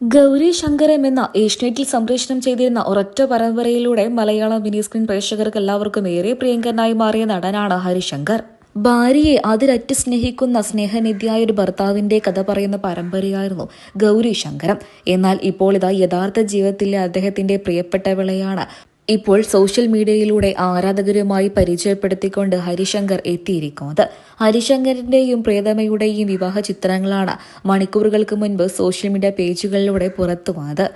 ഗൗരി ശങ്കരം എന്ന ഏഷ്യനെറ്റിൽ സംപ്രേഷണം ചെയ്തിരുന്ന ഒരൊറ്റ പരമ്പരയിലൂടെ മലയാള മിനി സ്ക്രീൻ പ്രേക്ഷകർക്ക് എല്ലാവർക്കും ഏറെ പ്രിയങ്കരനായി മാറിയ നടനാണ് ഹരിശങ്കർ. ഭാര്യയെ അതിരറ്റ് സ്നേഹിക്കുന്ന സ്നേഹനിധിയായ ഒരു ഭർത്താവിന്റെ കഥ പറയുന്ന പരമ്പരയായിരുന്നു ഗൗരി ശങ്കരം എന്നാൽ ഇപ്പോൾ ഇതാ യഥാർത്ഥ ജീവിതത്തിലെ അദ്ദേഹത്തിന്റെ പ്രിയപ്പെട്ട പ്രിയപ്പെട്ടവളെയാണ് ഇപ്പോൾ സോഷ്യൽ മീഡിയയിലൂടെ ആരാധകരുമായി പരിചയപ്പെടുത്തിക്കൊണ്ട് ഹരിശങ്കർ എത്തിയിരിക്കുന്നത്. ഹരിശങ്കറിന്റെയും പ്രിയതമയുടെയും വിവാഹ ചിത്രങ്ങളാണ് മണിക്കൂറുകൾക്ക് മുൻപ് സോഷ്യൽ മീഡിയ പേജുകളിലൂടെ പുറത്തു വന്നത്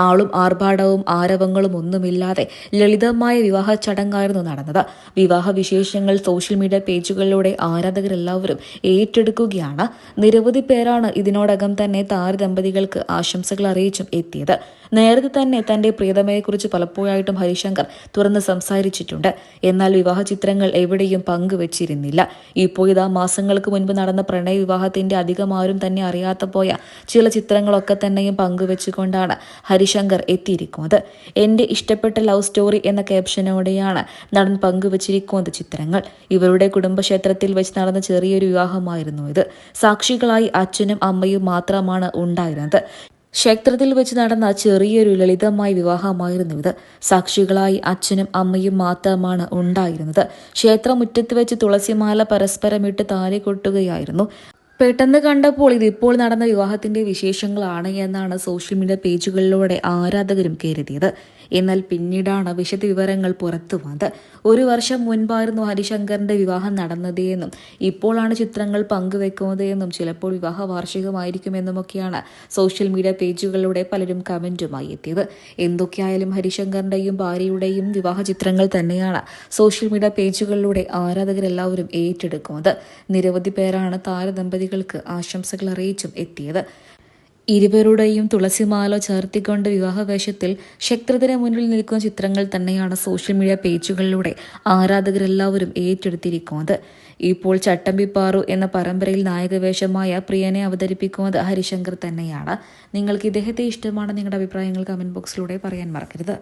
ആളും ആർഭാടവും ആരവങ്ങളും ഒന്നുമില്ലാതെ ലളിതമായ വിവാഹ ചടങ്ങായിരുന്നു നടന്നത്. വിവാഹ വിശേഷങ്ങൾ സോഷ്യൽ മീഡിയ പേജുകളിലൂടെ ആരാധകരെല്ലാവരും ഏറ്റെടുക്കുകയാണ്. നിരവധി പേരാണ് ഇതിനോടകം തന്നെ താരദമ്പതികൾക്ക് ആശംസകൾ അറിയിച്ചും എത്തിയത്. നേരത്തെ തന്നെ തന്റെ പ്രിയതമയെക്കുറിച്ച് പലപ്പോഴായിട്ടും ഹരിശങ്കർ തുറന്ന് സംസാരിച്ചിട്ടുണ്ട്. എന്നാൽ വിവാഹ ചിത്രങ്ങൾ എവിടെയും പങ്കുവച്ചിരുന്നില്ല. ഇപ്പോൾ ഇതാ മാസങ്ങൾക്ക് മുൻപ് നടന്ന പ്രണയ വിവാഹത്തിന്റെ അധികം ആരും തന്നെ അറിയാത്ത പോയ ചില ചിത്രങ്ങളൊക്കെ തന്നെയും പങ്കുവെച്ചുകൊണ്ടാണ് ഹരിശങ്കർ എത്തിയിരിക്കുന്നത്. എന്റെ ഇഷ്ടപ്പെട്ട ലവ് സ്റ്റോറി എന്ന ക്യാപ്ഷനോടെയാണ് നടൻ പങ്കുവച്ചിരിക്കുന്നത് ചിത്രങ്ങൾ. ഇവരുടെ കുടുംബക്ഷേത്രത്തിൽ വെച്ച് നടന്ന ചെറിയൊരു വിവാഹമായിരുന്നു ഇത്. സാക്ഷികളായി അച്ഛനും അമ്മയും മാത്രമാണ് ഉണ്ടായിരുന്നത്. ക്ഷേത്രത്തിൽ വെച്ച് നടന്ന ചെറിയൊരു ലളിതമായ വിവാഹമായിരുന്നു ഇത്. സാക്ഷികളായി അച്ഛനും അമ്മയും മാത്രമാണ് ഉണ്ടായിരുന്നത്. ക്ഷേത്രമുറ്റത്ത് വെച്ച് തുളസിമാല പരസ്പരമിട്ട് താലി കൊട്ടുകയായിരുന്നു. പെട്ടെന്ന് കണ്ടപ്പോൾ ഇതിപ്പോൾ നടന്ന വിവാഹത്തിന്റെ വിശേഷങ്ങളാണ് എന്നാണ് സോഷ്യൽ മീഡിയ പേജുകളിലൂടെ ആരാധകരും കരുതിയത്. എന്നാൽ പിന്നീടാണ് വിശദ വിവരങ്ങൾ പുറത്തു വന്നത്. ഒരു വർഷം മുൻപായിരുന്നു ഹരിശങ്കറിന്റെ വിവാഹം നടന്നത് ഇപ്പോഴാണ് ചിത്രങ്ങൾ പങ്കുവെക്കുന്നത് എന്നും ചിലപ്പോൾ വിവാഹ വാർഷികമായിരിക്കുമെന്നുമൊക്കെയാണ് സോഷ്യൽ മീഡിയ പേജുകളിലൂടെ പലരും കമന്റുമായി എത്തിയത്. എന്തൊക്കെയായാലും ഹരിശങ്കറിന്റെയും ഭാര്യയുടെയും വിവാഹ ചിത്രങ്ങൾ തന്നെയാണ് സോഷ്യൽ മീഡിയ പേജുകളിലൂടെ ആരാധകരെല്ലാവരും ഏറ്റെടുക്കുന്നത്. നിരവധി പേരാണ് താരദമ്പതികൾക്ക് ആശംസകൾ അറിയിച്ചും എത്തിയത്. ഇരുവരുടെയും തുളസിമാല ചേർത്തിക്കൊണ്ട് വിവാഹവേഷത്തിൽ ക്ഷേത്രത്തിന് മുന്നിൽ നിൽക്കുന്ന ചിത്രങ്ങൾ തന്നെയാണ് സോഷ്യൽ മീഡിയ പേജുകളിലൂടെ ആരാധകരെല്ലാവരും ഏറ്റെടുത്തിരിക്കുന്നത്. ഇപ്പോൾ ചട്ടമ്പിപ്പാറു എന്ന പരമ്പരയിൽ നായകവേഷമായ പ്രിയനെ അവതരിപ്പിക്കുന്നത് ഹരിശങ്കർ തന്നെയാണ്. നിങ്ങൾക്ക് ഇദ്ദേഹത്തെ ഇഷ്ടമാണ് നിങ്ങളുടെ അഭിപ്രായങ്ങൾ കമന്റ് ബോക്സിലൂടെ പറയാൻ മറക്കരുത്.